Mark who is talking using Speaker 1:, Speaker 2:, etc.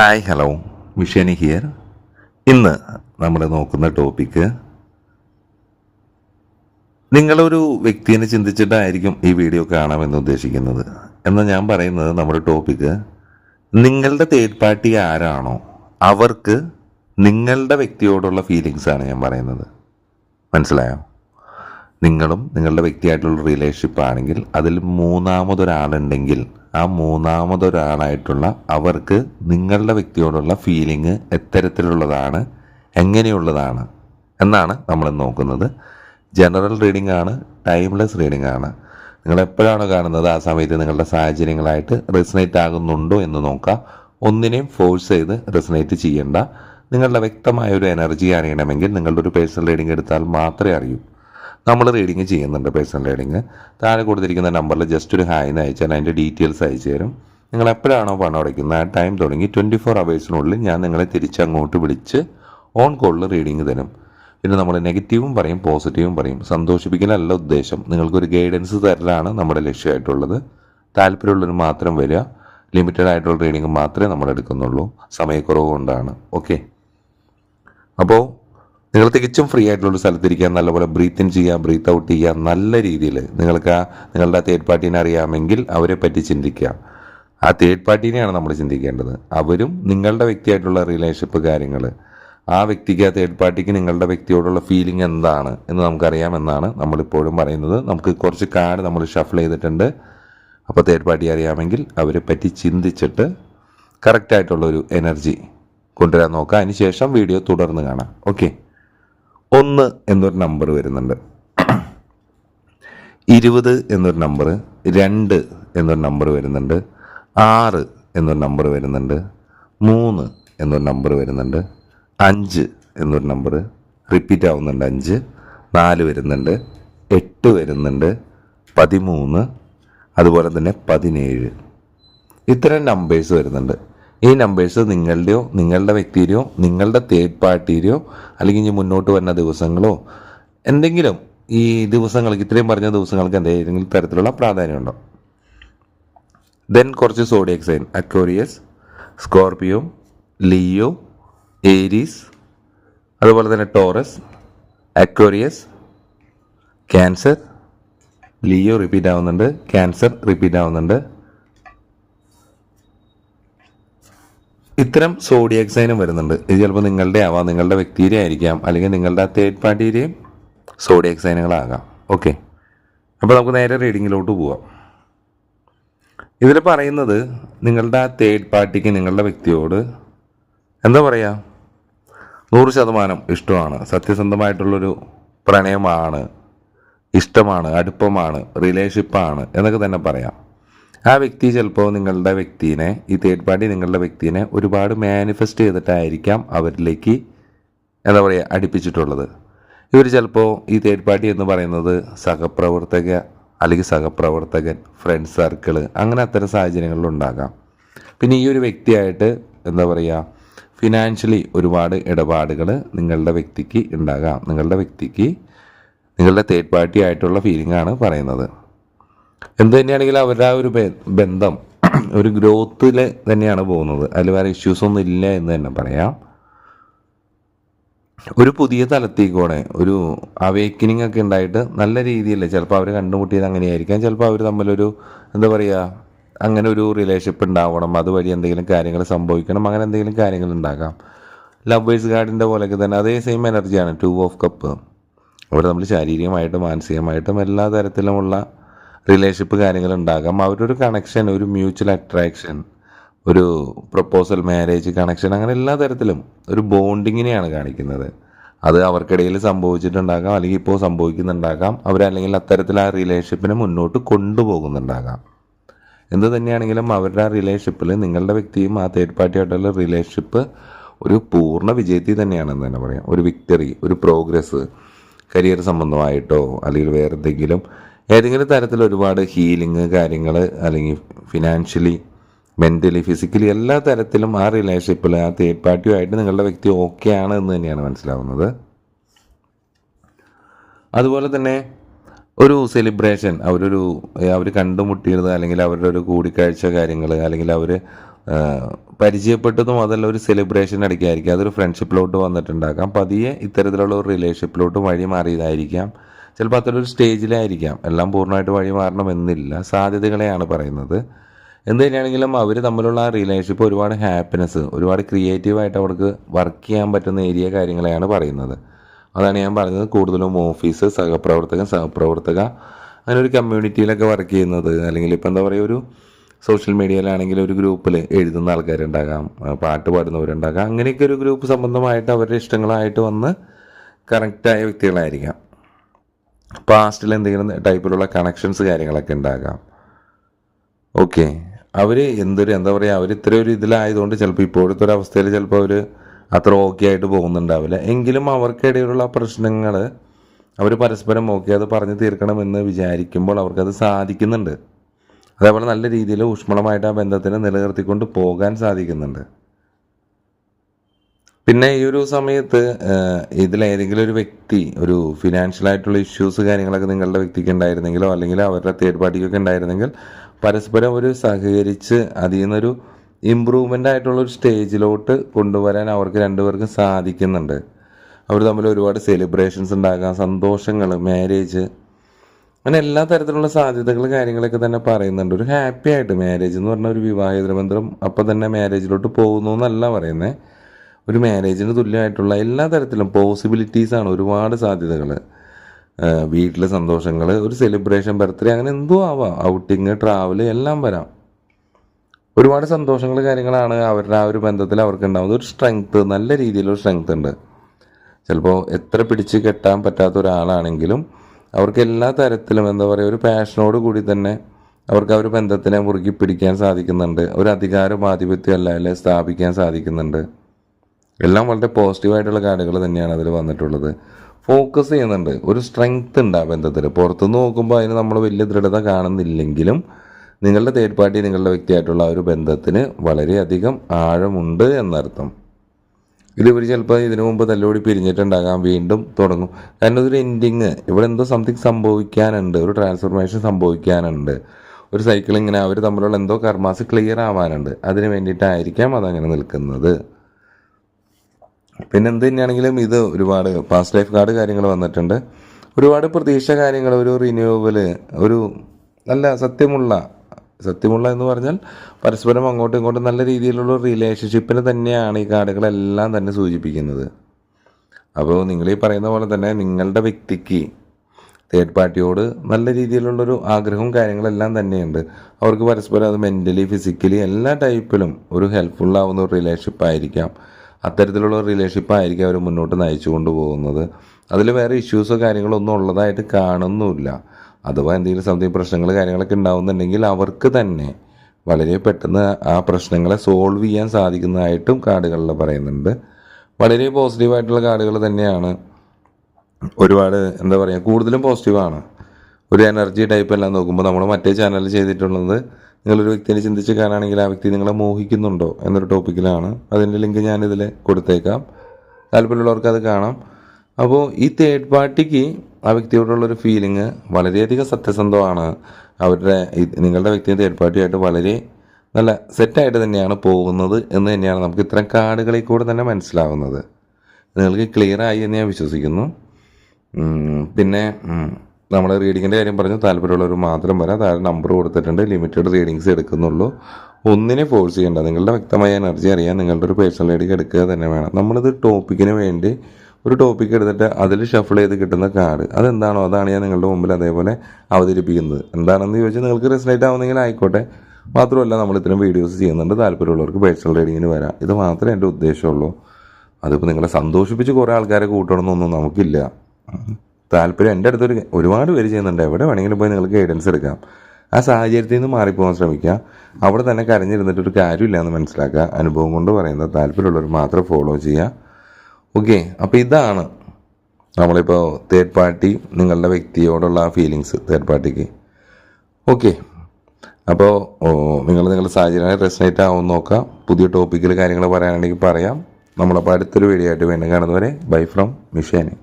Speaker 1: Hi hello മിഷനി here ഇന്ന് നമ്മൾ നോക്കുന്ന ടോപ്പിക്ക് നിങ്ങളൊരു വ്യക്തിയെ ചിന്തിച്ചിട്ടായിരിക്കും ഈ വീഡിയോ കാണാമെന്ന് ഉദ്ദേശിക്കുന്നത്. എന്നാൽ ഞാൻ പറയുന്നത് നമ്മുടെ ടോപ്പിക്ക് നിങ്ങളുടെ തേർഡ് പാർട്ടി ആരാണോ അവർക്ക് നിങ്ങളുടെ വ്യക്തിയോടുള്ള ഫീലിങ്സ് ആണ് ഞാൻ പറയുന്നത്. മനസ്സിലായോ? നിങ്ങളും നിങ്ങളുടെ വ്യക്തിയായിട്ടുള്ള റിലേഷൻഷിപ്പ് ആണെങ്കിൽ അതിൽ മൂന്നാമതൊരാളുണ്ടെങ്കിൽ ആ മൂന്നാമതൊരാളായിട്ടുള്ള അവർക്ക് നിങ്ങളുടെ വ്യക്തിയോടുള്ള ഫീലിംഗ് എത്തരത്തിലുള്ളതാണ് എങ്ങനെയുള്ളതാണ് എന്നാണ് നമ്മൾ നോക്കുന്നത്. ജനറൽ റീഡിംഗ് ആണ് ടൈംലെസ് റീഡിംഗ് ആണ്. നിങ്ങൾ എപ്പോഴാണോ കാണുന്നത് ആ സമയത്ത് നിങ്ങളുടെ സാഹചര്യങ്ങളായിട്ട് റെസനേറ്റ് ആകുന്നുണ്ടോ എന്ന് നോക്കാം ഒന്നിനെയും ഫോഴ്സ് ചെയ്ത് റെസനേറ്റ് ചെയ്യേണ്ട. നിങ്ങളുടെ വ്യക്തമായ ഒരു എനർജി അറിയണമെങ്കിൽ നിങ്ങളുടെ ഒരു പേഴ്സണൽ റീഡിംഗ് എടുത്താൽ മാത്രമേ അറിയൂ. നമ്മൾ റീഡിങ് ചെയ്യുന്നുണ്ട് പേഴ്സണൽ റീഡിങ് താഴെ കൊടുത്തിരിക്കുന്ന നമ്പറിൽ ജസ്റ്റ് ഒരു ഹായ് അയച്ചാൽ അതിന്റെ ഡീറ്റെയിൽസ് അയച്ചു തരും. നിങ്ങൾ എപ്പോഴാണോ പണം അടയ്ക്കുന്നത്? ആ ടൈം തുടങ്ങി ട്വന്റി ഫോർ അവേഴ്സിനുള്ളിൽ ഞാൻ നിങ്ങളെ തിരിച്ചങ്ങോട്ട് വിളിച്ച് ഓൺ കോളിൽ റീഡിങ് തരും. പിന്നെ നമ്മൾ നെഗറ്റീവും പറയും പോസിറ്റീവും പറയും. സന്തോഷിപ്പിക്കലല്ല ഉദ്ദേശം. നിങ്ങൾക്കൊരു ഗൈഡൻസ് തരലാണ് നമ്മുടെ ലക്ഷ്യമായിട്ടുള്ളത്. താല്പര്യമുള്ളവർ മാത്രം വരിക. ലിമിറ്റഡ് ആയിട്ടുള്ള റീഡിങ് മാത്രമേ നമ്മൾ എടുക്കുന്നുള്ളൂ. സമയക്കുറവ് കൊണ്ടാണ്. ഓക്കെ അപ്പോൾ നിങ്ങൾ തികച്ചും ഫ്രീ ആയിട്ടുള്ള ഒരു സ്ഥലത്തിരിക്കാൻ നല്ലപോലെ ബ്രീത്ത് ഇൻ ചെയ്യുക ബ്രീത്ത് ഔട്ട് ചെയ്യുക നല്ല രീതിയിൽ നിങ്ങൾക്ക് നിങ്ങളുടെ തേർഡ് പാർട്ടീനെ അറിയാമെങ്കിൽ അവരെ പറ്റി ചിന്തിക്കുക. ആ തേർഡ് പാർട്ടീനെയാണ് നമ്മൾ ചിന്തിക്കേണ്ടത്. അവരും നിങ്ങളുടെ വ്യക്തിയായിട്ടുള്ള റിലേഷൻഷിപ്പ് കാര്യങ്ങൾ ആ വ്യക്തിക്ക് ആ തേർഡ് പാർട്ടിക്ക് നിങ്ങളുടെ വ്യക്തിയോടുള്ള ഫീലിംഗ് എന്താണ് എന്ന് നമുക്കറിയാമെന്നാണ് നമ്മളിപ്പോഴും പറയുന്നത്. നമുക്ക് കുറച്ച് കാർഡ് നമ്മൾ ഷഫിൾ ചെയ്തിട്ടുണ്ട്. അപ്പോൾ തേർഡ് പാർട്ടി അറിയാമെങ്കിൽ അവരെ പറ്റി ചിന്തിച്ചിട്ട് കറക്റ്റായിട്ടുള്ളൊരു എനർജി കൊണ്ടുവരാൻ നോക്കാം അതിനുശേഷം വീഡിയോ തുടർന്ന് കാണാം. ഓക്കെ ഒന്ന് എന്നൊരു നമ്പർ വരുന്നുണ്ട്. ഇരുപത് എന്നൊരു നമ്പർ രണ്ട് എന്നൊരു നമ്പർ വരുന്നുണ്ട്. ആറ് എന്നൊരു നമ്പർ വരുന്നുണ്ട്. മൂന്ന് എന്നൊരു നമ്പർ വരുന്നുണ്ട്. അഞ്ച് എന്നൊരു നമ്പർ റിപ്പീറ്റ് ആവുന്നുണ്ട് അഞ്ച്. നാല് വരുന്നുണ്ട്. എട്ട് വരുന്നുണ്ട്. പതിമൂന്ന്. അതുപോലെ തന്നെ പതിനേഴ്. ഇത്തരം നമ്പേഴ്സ് വരുന്നുണ്ട്. ഈ നമ്പേഴ്സ് നിങ്ങളുടെയോ നിങ്ങളുടെ വ്യക്തിയുടെയോ നിങ്ങളുടെ തേർഡ് പാർട്ടിയുടെയോ അല്ലെങ്കിൽ ഇനി മുന്നോട്ട് വരുന്ന ദിവസങ്ങളോ എന്തെങ്കിലും ഈ ദിവസങ്ങൾക്ക് ഇത്രയും പറഞ്ഞ ദിവസങ്ങൾക്ക് എന്തെങ്കിലും തരത്തിലുള്ള പ്രാധാന്യമുണ്ടോ? ദെൻ കുറച്ച് zodiac sign Aquarius Scorpio Leo Aries അതുപോലെ തന്നെ Taurus Aquarius cancer Leo repeat ആവുന്നുണ്ട് ക്യാൻസർ റിപ്പീറ്റ് ആവുന്നുണ്ട്. ഇത്തരം സോഡിയക് സൈനും വരുന്നുണ്ട്. ഇത് ചിലപ്പോൾ നിങ്ങളുടെ ആവാം നിങ്ങളുടെ വ്യക്തിയുടെ ആയിരിക്കാം അല്ലെങ്കിൽ നിങ്ങളുടെ തേർഡ് പാർട്ടിയുടെയും സോഡിയക് സൈനുകളാകാം ഓക്കെ അപ്പോൾ നമുക്ക് നേരെ റീഡിങ്ങിലോട്ട് പോവാം. ഇതിൽ പറയുന്നത് നിങ്ങളുടെ ആ തേർഡ് പാർട്ടിക്ക് നിങ്ങളുടെ വ്യക്തിയോട് എന്താ പറയുക നൂറ് ശതമാനം ഇഷ്ടമാണ് സത്യസന്ധമായിട്ടുള്ളൊരു പ്രണയമാണ് ഇഷ്ടമാണ് അടുപ്പമാണ് റിലേഷൻഷിപ്പാണ് എന്നൊക്കെ തന്നെ പറയാം. ആ വ്യക്തി ചിലപ്പോൾ നിങ്ങളുടെ വ്യക്തിനെ ഈ തേർഡ് പാർട്ടി നിങ്ങളുടെ വ്യക്തിനെ ഒരുപാട് മാനിഫെസ്റ്റ് ചെയ്തിട്ടായിരിക്കാം അവരിലേക്ക് എന്താ പറയുക അടുപ്പിച്ചിട്ടുള്ളത്. ഇവർ ചിലപ്പോൾ ഈ തേർഡ് പാർട്ടി എന്ന് പറയുന്നത് സഹപ്രവർത്തക അല്ലെങ്കിൽ സഹപ്രവർത്തകൻ ഫ്രണ്ട് സർക്കിൾ അങ്ങനെ അത്തരം സാഹചര്യങ്ങളിലുണ്ടാകാം പിന്നെ ഈ ഒരു വ്യക്തിയായിട്ട് എന്താ പറയുക ഫിനാൻഷ്യലി ഒരുപാട് ഇടപാടുകൾ നിങ്ങളുടെ വ്യക്തിക്ക് ഉണ്ടാകാം. നിങ്ങളുടെ വ്യക്തിക്ക് നിങ്ങളുടെ തേർഡ് പാർട്ടി ആയിട്ടുള്ള ഫീലിംഗ് ആണ് പറയുന്നത്. എന്ത് തന്നെയാണെങ്കിലും അവരുടെ ആ ഒരു ബന്ധം ഒരു ഗ്രോത്തിൽ തന്നെയാണ് പോകുന്നത്. അതിൽ വേറെ ഇഷ്യൂസ് ഒന്നും ഇല്ല എന്ന് തന്നെ പറയാം. ഒരു പുതിയ തലത്തേക്കൂടെ ഒരു അവേക്കനിങ് ഒക്കെ ഉണ്ടായിട്ട് നല്ല രീതിയിൽ ചിലപ്പോൾ അവർ കണ്ടുമുട്ടിയത് അങ്ങനെയായിരിക്കാം. ചിലപ്പോൾ അവർ തമ്മിലൊരു എന്താ പറയുക അങ്ങനെ ഒരു റിലേഷൻഷിപ്പ് ഉണ്ടാവണം. അതുവഴി എന്തെങ്കിലും കാര്യങ്ങൾ സംഭവിക്കണം. അങ്ങനെ എന്തെങ്കിലും കാര്യങ്ങൾ ഉണ്ടാകാം. ലവേഴ്സ് ഗാർഡിന്റെ പോലെയൊക്കെ തന്നെ അതേ സെയിം എനർജിയാണ് ടു ഓഫ് കപ്പ് അവിടെ നമ്മൾ ശാരീരികമായിട്ടും മാനസികമായിട്ടും എല്ലാ തരത്തിലുമുള്ള റിലേഷൻഷിപ്പ് കാര്യങ്ങൾ ഉണ്ടാകാം അവരൊരു കണക്ഷൻ ഒരു മ്യൂച്വൽ അട്രാക്ഷൻ ഒരു പ്രപ്പോസൽ മാരേജ് കണക്ഷൻ അങ്ങനെ എല്ലാ തരത്തിലും ഒരു ബോണ്ടിങ്ങിനെയാണ് കാണിക്കുന്നത്. അത് അവർക്കിടയിൽ സംഭവിച്ചിട്ടുണ്ടാകാം അല്ലെങ്കിൽ ഇപ്പോൾ സംഭവിക്കുന്നുണ്ടാകാം. അവരല്ലെങ്കിൽ അത്തരത്തിൽ ആ റിലേഷൻഷിപ്പിനെ മുന്നോട്ട് കൊണ്ടുപോകുന്നുണ്ടാകാം. എന്ത് തന്നെയാണെങ്കിലും അവരുടെ ആ റിലേഷൻഷിപ്പിൽ നിങ്ങളുടെ വ്യക്തിയും ആ തേർഡ് പാർട്ടിയായിട്ടുള്ള റിലേഷൻഷിപ്പ് ഒരു പൂർണ വിജയത്തിൽ തന്നെയാണെന്ന് തന്നെ പറയാം. ഒരു വിക്ടറി ഒരു പ്രോഗ്രസ് കരിയർ സംബന്ധമായിട്ടോ അല്ലെങ്കിൽ വേറെ എന്തെങ്കിലും ഏതെങ്കിലും തരത്തിൽ ഒരുപാട് ഹീലിംഗ് കാര്യങ്ങൾ അല്ലെങ്കിൽ ഫിനാൻഷ്യലി മെന്റലി ഫിസിക്കലി എല്ലാ തരത്തിലും ആ റിലേഷൻഷിപ്പിൽ ആ തേർഡ് പാർട്ടിയുമായിട്ട് നിങ്ങളുടെ വ്യക്തി ഓക്കെ ആണ് എന്ന് തന്നെയാണ് മനസ്സിലാവുന്നത്. അതുപോലെ തന്നെ ഒരു സെലിബ്രേഷൻ അവരൊരു അവർ കണ്ടുമുട്ടിയത് അല്ലെങ്കിൽ അവരുടെ ഒരു കൂടിക്കാഴ്ച കാര്യങ്ങൾ അല്ലെങ്കിൽ അവർ പരിചയപ്പെട്ടതും അതല്ല ഒരു സെലിബ്രേഷൻ ഇടയ്ക്കായിരിക്കും. അതൊരു ഫ്രണ്ട്ഷിപ്പിലോട്ട് വന്നിട്ടുണ്ടാക്കാം പതിയെ ഇത്തരത്തിലുള്ള ഒരു റിലേഷൻഷിപ്പിലോട്ട് വഴി മാറിയതായിരിക്കാം. ചിലപ്പോൾ ഒരു സ്റ്റേജിലായിരിക്കാം. എല്ലാം പൂർണമായിട്ട് വഴി മാറണമെന്നില്ല. സാധ്യതകളെയാണ് പറയുന്നത്. എന്ത് തന്നെയാണെങ്കിലും അവർ തമ്മിലുള്ള ആ റിലേഷൻഷിപ്പ് ഒരുപാട് ഹാപ്പിനെസ് ഒരുപാട് ക്രിയേറ്റീവായിട്ട് അവർക്ക് വർക്ക് ചെയ്യാൻ പറ്റുന്ന ഏരിയ കാര്യങ്ങളെയാണ് പറയുന്നത്. അതാണ് ഞാൻ പറഞ്ഞത്. കൂടുതലും ഓഫീസ് സഹപ്രവർത്തകൻ സഹപ്രവർത്തക അങ്ങനെ ഒരു കമ്മ്യൂണിറ്റിയിലൊക്കെ വർക്ക് ചെയ്യുന്നത്. അല്ലെങ്കിൽ ഇപ്പം എന്താ പറയുക ഒരു സോഷ്യൽ മീഡിയയിലാണെങ്കിൽ ഒരു ഗ്രൂപ്പിൽ എഴുതുന്ന ആൾക്കാരുണ്ടാകാം പാട്ട് പാടുന്നവരുണ്ടാകാം. അങ്ങനെയൊക്കെ ഒരു ഗ്രൂപ്പ് സംബന്ധമായിട്ട് അവരുടെ ഇഷ്ടങ്ങളായിട്ട് വന്ന് കറക്റ്റായ വ്യക്തികളായിരിക്കാം. പാസ്റ്റിൽ എന്തെങ്കിലും ടൈപ്പിലുള്ള കണക്ഷൻസ് കാര്യങ്ങളൊക്കെ ഉണ്ടാകാം. ഓക്കെ അവർ എന്തൊരു എന്താ പറയുക അവർ ഇത്ര ഒരു ഇതിലായതുകൊണ്ട് ചിലപ്പോൾ ഇപ്പോഴത്തെ ഒരു അവസ്ഥയിൽ ചിലപ്പോൾ അവർ അത്ര ഓക്കെ ആയിട്ട് പോകുന്നുണ്ടാവില്ല. എങ്കിലും അവർക്കിടയിലുള്ള പ്രശ്നങ്ങൾ അവർ പരസ്പരം ഓക്കെ അത് പറഞ്ഞു തീർക്കണമെന്ന് വിചാരിക്കുമ്പോൾ അവർക്കത് സാധിക്കുന്നുണ്ട്. അതേപോലെ നല്ല രീതിയിൽ ഊഷ്മളമായിട്ട് ആ ബന്ധത്തിനെ നിലനിർത്തിക്കൊണ്ട് പോകാൻ സാധിക്കുന്നുണ്ട്. പിന്നെ ഈ ഒരു സമയത്ത് ഇതിലേതെങ്കിലും ഒരു വ്യക്തി ഒരു ഫിനാൻഷ്യൽ ആയിട്ടുള്ള ഇഷ്യൂസ് കാര്യങ്ങളൊക്കെ നിങ്ങളുടെ വ്യക്തിക്ക് ഉണ്ടായിരുന്നെങ്കിലോ അല്ലെങ്കിൽ അവരുടെ തേർഡ് പാർട്ടിക്കൊക്കെ ഉണ്ടായിരുന്നെങ്കിൽ പരസ്പരം ഒരു സഹകരിച്ച് അതിൽ നിന്നൊരു ഇമ്പ്രൂവ്മെന്റ് ആയിട്ടുള്ള ഒരു സ്റ്റേജിലോട്ട് കൊണ്ടുവരാൻ അവർക്ക് രണ്ടുപേർക്കും സാധിക്കുന്നുണ്ട്. അവർ തമ്മിൽ ഒരുപാട് സെലിബ്രേഷൻസ് ഉണ്ടാകാം സന്തോഷങ്ങൾ മാരേജ് അങ്ങനെ എല്ലാ തരത്തിലുള്ള സാധ്യതകൾ കാര്യങ്ങളൊക്കെ തന്നെ പറയുന്നുണ്ട്. ഒരു ഹാപ്പി ആയിട്ട് മാരേജ് എന്ന് പറഞ്ഞ ഒരു വിവാഹ ബന്ധം അപ്പം തന്നെ മാരേജിലോട്ട് പോകുന്നു എന്നല്ല പറയുന്നത് ഒരു മാരേജിന് തുല്യമായിട്ടുള്ള എല്ലാ തരത്തിലും പോസിബിലിറ്റീസാണ് ഒരുപാട് സാധ്യതകൾ വീട്ടിലെ സന്തോഷങ്ങൾ ഒരു സെലിബ്രേഷൻ ബർത്ത്ഡേ അങ്ങനെ എന്തോ ആവാം. ഔട്ടിങ് ട്രാവൽ എല്ലാം വരാം. ഒരുപാട് സന്തോഷങ്ങൾ കാര്യങ്ങളാണ് അവരുടെ ആ ഒരു ബന്ധത്തിൽ അവർക്ക് ഉണ്ടാകുന്നത് ഒരു സ്ട്രെങ്ത്ത് നല്ല രീതിയിലൊരു സ്ട്രെങ്ത് ഉണ്ട്. ചിലപ്പോൾ എത്ര പിടിച്ച് കെട്ടാൻ പറ്റാത്ത ഒരാളാണെങ്കിലും അവർക്ക് എല്ലാ തരത്തിലും എന്താ പറയുക ഒരു പാഷനോട് കൂടി തന്നെ അവർക്ക് ആ ഒരു ബന്ധത്തിനെ മുറുകി പിടിക്കാൻ സാധിക്കുന്നുണ്ട്. ഒരു അധികാരം ആധിപത്യം അല്ലെ സ്ഥാപിക്കാൻ സാധിക്കുന്നുണ്ട്. എല്ലാം വളരെ പോസിറ്റീവായിട്ടുള്ള കാര്യങ്ങൾ തന്നെയാണ് അതിൽ വന്നിട്ടുള്ളത്. ഫോക്കസ് ചെയ്യുന്നുണ്ട്. ഒരു സ്ട്രെങ്ത് ഉണ്ട് ആ ബന്ധത്തിൽ. പുറത്തുനിന്ന് നോക്കുമ്പോൾ അതിന് നമ്മൾ വലിയ ദൃഢത കാണുന്നില്ലെങ്കിലും നിങ്ങളുടെ തേർഡ് പാർട്ടി നിങ്ങളുടെ വ്യക്തിയായിട്ടുള്ള ആ ഒരു ബന്ധത്തിന് വളരെയധികം ആഴമുണ്ട് എന്നർത്ഥം. ഇതിവർ ചിലപ്പോൾ ഇതിനു മുമ്പ് തല്ലോടി പിരിഞ്ഞിട്ടുണ്ടാകാം വീണ്ടും തുടങ്ങും. കാരണം ഇതൊരു എൻഡിങ് ഇവിടെ എന്തോ സംതിങ് സംഭവിക്കാനുണ്ട്. ഒരു ട്രാൻസ്ഫോർമേഷൻ സംഭവിക്കാനുണ്ട്. ഒരു സൈക്കിൾ ഇങ്ങനെ അവർ തമ്മിലുള്ള എന്തോ കർമാസ് ക്ലിയർ ആവാനുണ്ട്. അതിന് വേണ്ടിയിട്ടായിരിക്കാം അതങ്ങനെ നിൽക്കുന്നത്. പിന്നെ എന്ത് തന്നെയാണെങ്കിലും ഇത് ഒരുപാട് പാസ്റ്റ് ലൈഫ് കാർഡ് കാര്യങ്ങൾ വന്നിട്ടുണ്ട്. ഒരുപാട് പ്രതീക്ഷ കാര്യങ്ങൾ ഒരു റിന്യൂവൽ ഒരു നല്ല സത്യമുള്ള സത്യമുള്ള എന്ന് പറഞ്ഞാൽ പരസ്പരം അങ്ങോട്ടും ഇങ്ങോട്ടും നല്ല രീതിയിലുള്ള റിലേഷൻഷിപ്പിന് തന്നെയാണ് ഈ കാർഡുകളെല്ലാം തന്നെ സൂചിപ്പിക്കുന്നത്. അപ്പോൾ നിങ്ങൾ ഈ പറയുന്ന പോലെ തന്നെ നിങ്ങളുടെ വ്യക്തിക്ക് തേർഡ് പാർട്ടിയോട് നല്ല രീതിയിലുള്ളൊരു ആഗ്രഹവും കാര്യങ്ങളെല്ലാം തന്നെയുണ്ട്. അവർക്ക് പരസ്പരം അത് മെന്റലി ഫിസിക്കലി എല്ലാ ടൈപ്പിലും ഒരു ഹെൽപ്ഫുൾ ആവുന്ന ഒരു റിലേഷൻഷിപ്പ് ആയിരിക്കാം. അത്തരത്തിലുള്ള റിലേഷൻഷിപ്പായിരിക്കും അവർ മുന്നോട്ട് നയിച്ചു കൊണ്ടുപോകുന്നത് അതിൽ വേറെ ഇഷ്യൂസോ കാര്യങ്ങളോ ഒന്നും ഉള്ളതായിട്ട് കാണുന്നുമില്ല. അഥവാ എന്തെങ്കിലും സംതിങ് പ്രശ്നങ്ങൾ കാര്യങ്ങളൊക്കെ ഉണ്ടാവുന്നുണ്ടെങ്കിൽ അവർക്ക് തന്നെ വളരെ പെട്ടെന്ന് ആ പ്രശ്നങ്ങളെ സോൾവ് ചെയ്യാൻ സാധിക്കുന്നതായിട്ടും കാർഡുകളിൽ പറയുന്നുണ്ട്. വളരെ പോസിറ്റീവായിട്ടുള്ള കാർഡുകൾ തന്നെയാണ്. ഒരുപാട് എന്താ പറയുക കൂടുതലും പോസിറ്റീവാണ് ഒരു എനർജി ടൈപ്പ് എല്ലാം നോക്കുമ്പോൾ നമ്മൾ മറ്റേ ചാനൽ ചെയ്തിട്ടുള്ളത് നിങ്ങളൊരു വ്യക്തിനെ ചിന്തിച്ച് കാണുകയാണെങ്കിൽ ആ വ്യക്തി നിങ്ങളെ മോഹിക്കുന്നുണ്ടോ എന്നൊരു ടോപ്പിക്കിലാണ്. അതിന്റെ ലിങ്ക് ഞാനിതിൽ കൊടുത്തേക്കാം. താല്പര്യമുള്ളവർക്ക് അത് കാണാം. അപ്പോൾ ഈ തേർഡ് പാർട്ടിക്ക് ആ വ്യക്തിയോടുള്ളൊരു ഫീലിംഗ് വളരെയധികം സത്യസന്ധമാണ്. അവരുടെ നിങ്ങളുടെ വ്യക്തി തേർഡ് പാർട്ടിയായിട്ട് വളരെ നല്ല സെറ്റായിട്ട് തന്നെയാണ് പോകുന്നത് എന്ന് തന്നെയാണ് നമുക്ക് ഇത്തരം കാർഡുകളിൽ കൂടെ തന്നെ മനസ്സിലാവുന്നത്. നിങ്ങൾക്ക് ക്ലിയർ ആയി എന്ന് ഞാൻ വിശ്വസിക്കുന്നു. പിന്നെ നമ്മൾ റീഡിങ്ങിന്റെ കാര്യം പറഞ്ഞു താല്പര്യമുള്ളവർ മാത്രം വരാം. താഴെ നമ്പർ കൊടുത്തിട്ടുണ്ട്. ലിമിറ്റഡ് റീഡിങ്സ് എടുക്കുന്നുള്ളൂ. ഒന്നിനെ ഫോഴ്സ് ചെയ്യേണ്ട. നിങ്ങളുടെ വ്യക്തമായ എനർജി അറിയാൻ നിങ്ങളുടെ ഒരു പേഴ്സണൽ റീഡിങ് എടുക്കുക തന്നെ വേണം. നമ്മളിത് ടോപ്പിക്കിന് വേണ്ടി ഒരു ടോപ്പിക്ക് എടുത്തിട്ട് അതിൽ ഷഫിൾ ചെയ്ത് കിട്ടുന്ന കാർഡ് അതെന്താണോ അതാണ് ഞാൻ നിങ്ങളുടെ മുമ്പിൽ അതേപോലെ അവതരിപ്പിക്കുന്നത്. എന്താണെന്ന് ചോദിച്ചാൽ നിങ്ങൾക്ക് റെസിനേറ്റ് ആവുന്നെങ്കിൽ ആയിക്കോട്ടെ. മാത്രമല്ല നമ്മൾ ഇത്തരം വീഡിയോസ് ചെയ്യുന്നുണ്ട്. താല്പര്യമുള്ളവർക്ക് പേഴ്സണൽ റീഡിങ്ങിന് വരാം. ഇത് മാത്രമേ എന്റെ ഉദ്ദേശമുള്ളൂ. അതിപ്പോൾ നിങ്ങളെ സന്തോഷിപ്പിച്ച് കുറേ ആൾക്കാരെ കൂട്ടണമെന്നൊന്നും നമുക്കില്ല. താല്പര്യം എന്റെ അടുത്തൊരു ഒരുപാട് പേര് ചെയ്യുന്നുണ്ട്. എവിടെ വേണമെങ്കിലും പോയി നിങ്ങൾക്ക് ഗൈഡൻസ് എടുക്കാം. ആ സാഹചര്യത്തിൽ നിന്ന് മാറിപ്പോകാൻ ശ്രമിക്കുക അവിടെ തന്നെ കരഞ്ഞിരുന്നിട്ട് ഒരു കാര്യമില്ല എന്ന് മനസ്സിലാക്കുക. അനുഭവം കൊണ്ട് പറയുന്നത് താല്പര്യമുള്ളവർ മാത്രം ഫോളോ ചെയ്യുക. ഓക്കെ അപ്പോൾ ഇതാണ് നമ്മളിപ്പോൾ തേർഡ് പാർട്ടി നിങ്ങളുടെ വ്യക്തിയോടുള്ള ആ ഫീലിങ്സ് തേർഡ് പാർട്ടിക്ക് ഓക്കെ അപ്പോൾ നിങ്ങൾ നിങ്ങളുടെ സാഹചര്യമായി റെസനേറ്റ് ആവും നോക്കുക പുതിയ ടോപ്പിക്കിൽ കാര്യങ്ങൾ പറയാനുണ്ടെങ്കിൽ പറയാം. നമ്മളപ്പോൾ അടുത്തൊരു വീഡിയോ ആയിട്ട് വീണ്ടും കാണുന്നവരെ ബൈ ഫ്രം മിഷേനെ